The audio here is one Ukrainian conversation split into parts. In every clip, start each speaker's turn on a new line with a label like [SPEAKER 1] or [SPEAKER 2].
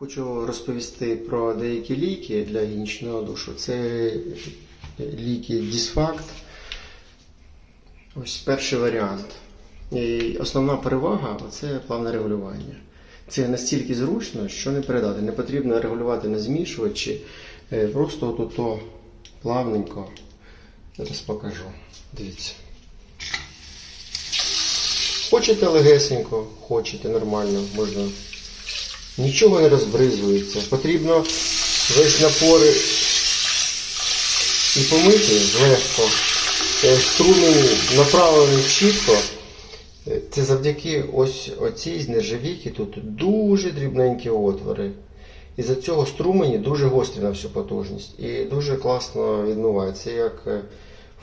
[SPEAKER 1] Хочу розповісти про деякі ліки для гігієнічного душу. Це ліки Дісфакт. Ось перший варіант. І основна перевага це плавне регулювання. Це настільки зручно, що не передати. Не потрібно регулювати на змішувачі. Е, Просто тут то плавненько. Зараз покажу. Дивіться. Хочете легесенько, хочете нормально, можна. Нічого не розбризується. Потрібно весь напор і помити легко. Е, Струмінь направлений чітко. Е, Це завдяки ось оцій нержавійки тут дуже дрібненькі отвори. І за цього струмені дуже гострі на всю потужність. І дуже класно відмивається, як е,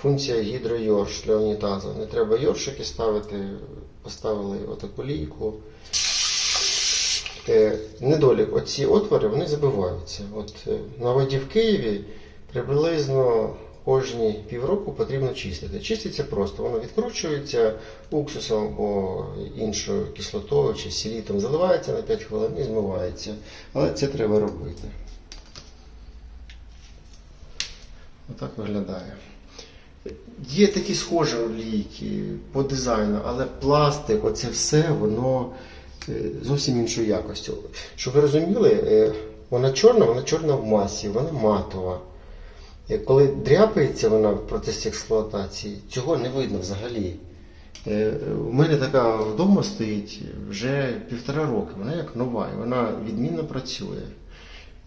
[SPEAKER 1] функція гідроюрш для унітазу. Не треба йоршики ставити, поставили отаку лійку. Е, Недолік, оці отвори вони забиваються. От е, на воді в Києві приблизно кожні півроку потрібно чистити. Чиститься просто, воно відкручується уксусом або іншою кислотою чи сілітом, заливається на 5 хвилин і змивається. Але це треба робити. Отак виглядає. Є такі схожі ліки по дизайну, але пластик, оце все, воно зовсім іншої якості. Щоб ви розуміли, е, вона чорна, вона чорна в масі, вона матова. Е, Коли дряпається вона в процесі експлуатації, цього не видно взагалі. Е, У мене така вдома стоїть вже півтора роки, вона як нова, вона відмінно працює.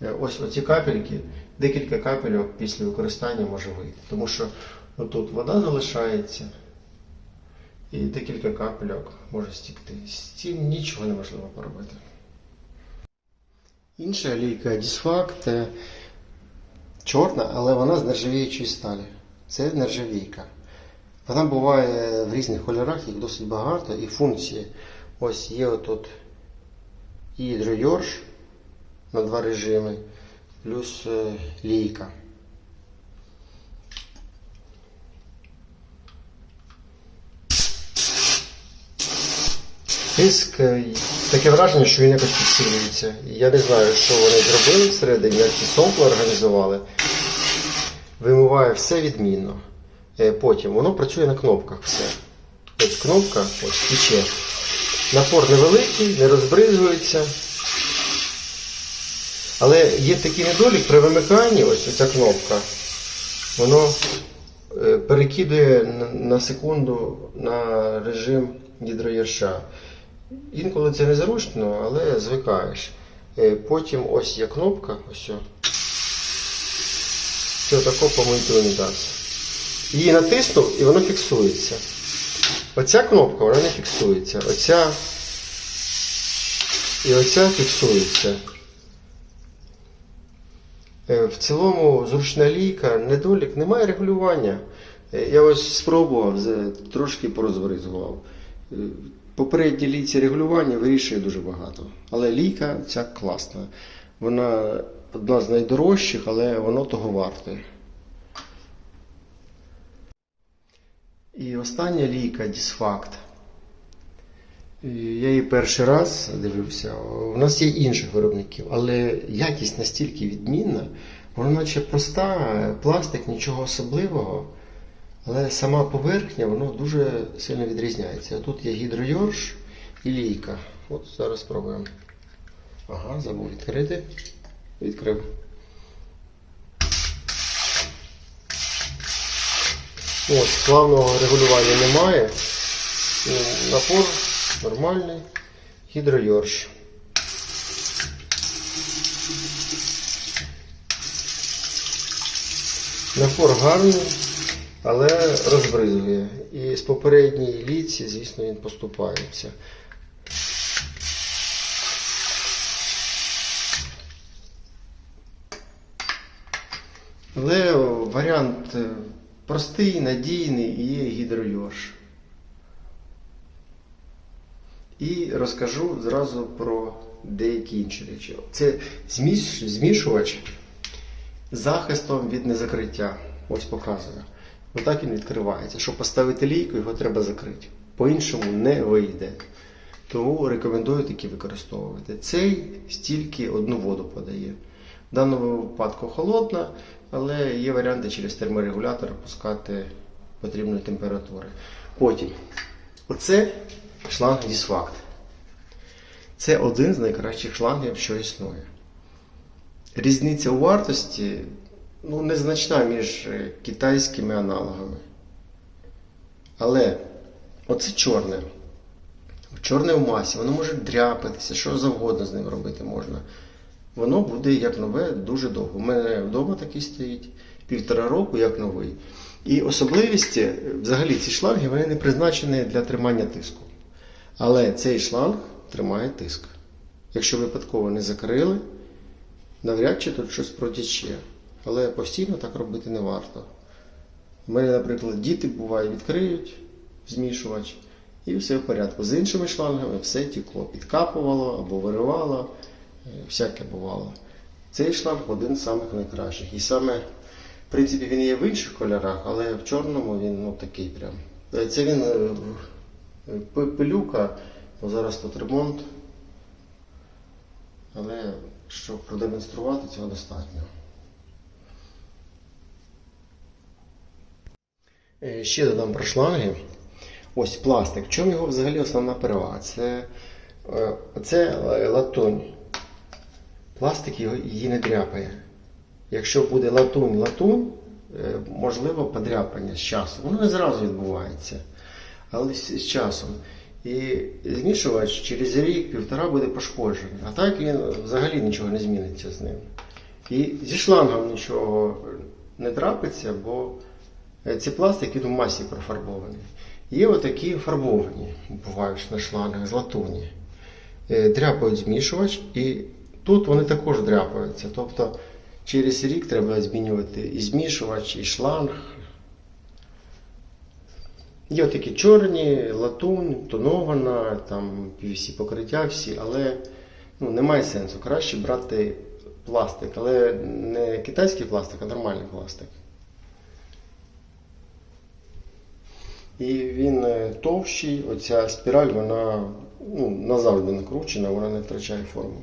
[SPEAKER 1] Е, Ось оці капельки, декілька капельок після використання може вийти. Тому що тут вода залишається і декілька капельок може стікти. З цим нічого неможливо поробити. Інша лійка Дісфакт чорна, але вона з нержавіючої сталі. Це нержавійка. Вона буває в різних кольорах, їх досить багато, і функції. Ось є отут гідройорш на два режими, плюс е, лійка. Тиск, е, таке враження, що він якось підсилюється. Я не знаю, що вони зробили всередині, як ці сопли організували. Вимиває все відмінно. Е, Потім воно працює на кнопках все. Ось кнопка ось тече. Напор невеликий, не розбризується. Але є такий недолік при вимиканні, ось ця кнопка, воно е, перекидує на секунду на режим гідроєрша. Інколи це незручно, але звикаєш. Е, Потім ось є кнопка, ось. Це отако помити унітаз. Її натиснув і воно фіксується. Оця кнопка вона не фіксується. Оця і оця фіксується. Е, В цілому зручна лійка, недолік, немає регулювання. Е, Я ось спробував, трошки порозбризував. Е, Попередні лійці регулювання вирішує дуже багато. Але лійка ця класна. Вона одна з найдорожчих, але воно того варте. І остання лійка Дісфакт. Я її перший раз дивився. У нас є інших виробників, але якість настільки відмінна, вона наче проста, пластик, нічого особливого. Але сама поверхня воно дуже сильно відрізняється. Тут є гідроюрш і лійка. От зараз спробуємо. Ага, забув відкрити. Відкрив. Ось, плавного регулювання немає. Напор нормальний. Гідроюрш. Напор гарний, але розбризує. І з попередньої ліці, звісно, він поступається. Але варіант е, простий, надійний і є гідроюрш. І розкажу зразу про деякі інші речі. Це зміш- змішувач захистом від незакриття. Ось показую. Отак він відкривається. Щоб поставити лійку, його треба закрити. По-іншому не вийде. Тому рекомендую такі використовувати. Цей стільки одну воду подає. В даному випадку холодна, але є варіанти через терморегулятор опускати потрібної температури. Потім, оце шланг Дісфакт. Це один з найкращих шлангів, що існує. Різниця у вартості ну, незначна між е, китайськими аналогами. Але оце чорне. Чорне в масі, воно може дряпатися, що завгодно з ним робити можна. Воно буде як нове дуже довго. У мене вдома такий стоїть півтора року, як новий. І особливість, е, взагалі, ці шланги вони не призначені для тримання тиску. Але цей шланг тримає тиск. Якщо випадково не закрили, навряд чи тут щось протіче. Але постійно так робити не варто. У мене, наприклад, діти буває відкриють змішувач і все в порядку. З іншими шлангами все тікло, підкапувало або виривало, е, всяке бувало. Цей шланг один з самих найкращих. І саме, в принципі, він є в інших кольорах, але в чорному він ну, такий прям. Е, Це він е, пи- пилюка, бо зараз тут ремонт. Але щоб продемонструвати, цього достатньо. Ще додам про шланги. Ось пластик. В чому його взагалі основна перевага? Це, е, це е, латунь. Пластик його, її не дряпає. Якщо буде латунь-латунь, е, можливо подряпання з часом. Воно не зразу відбувається, але з, часом. І змішувач через рік-півтора буде пошкоджений. А так він взагалі нічого не зміниться з ним. І зі шлангом нічого не трапиться, бо е, це пластик він в масі профарбований. Є отакі фарбовані, бувають на шлангах з латуні. Е, Дряпають змішувач, і тут вони також дряпаються. Тобто через рік треба змінювати і змішувач, і шланг. Є такі чорні, латунь, тонована, там PVC покриття всі, але ну, немає сенсу. Краще брати пластик, але не китайський пластик, а нормальний пластик. І він е, товщий, оця спіраль, вона ну, назавжди накручена, вона не втрачає форму.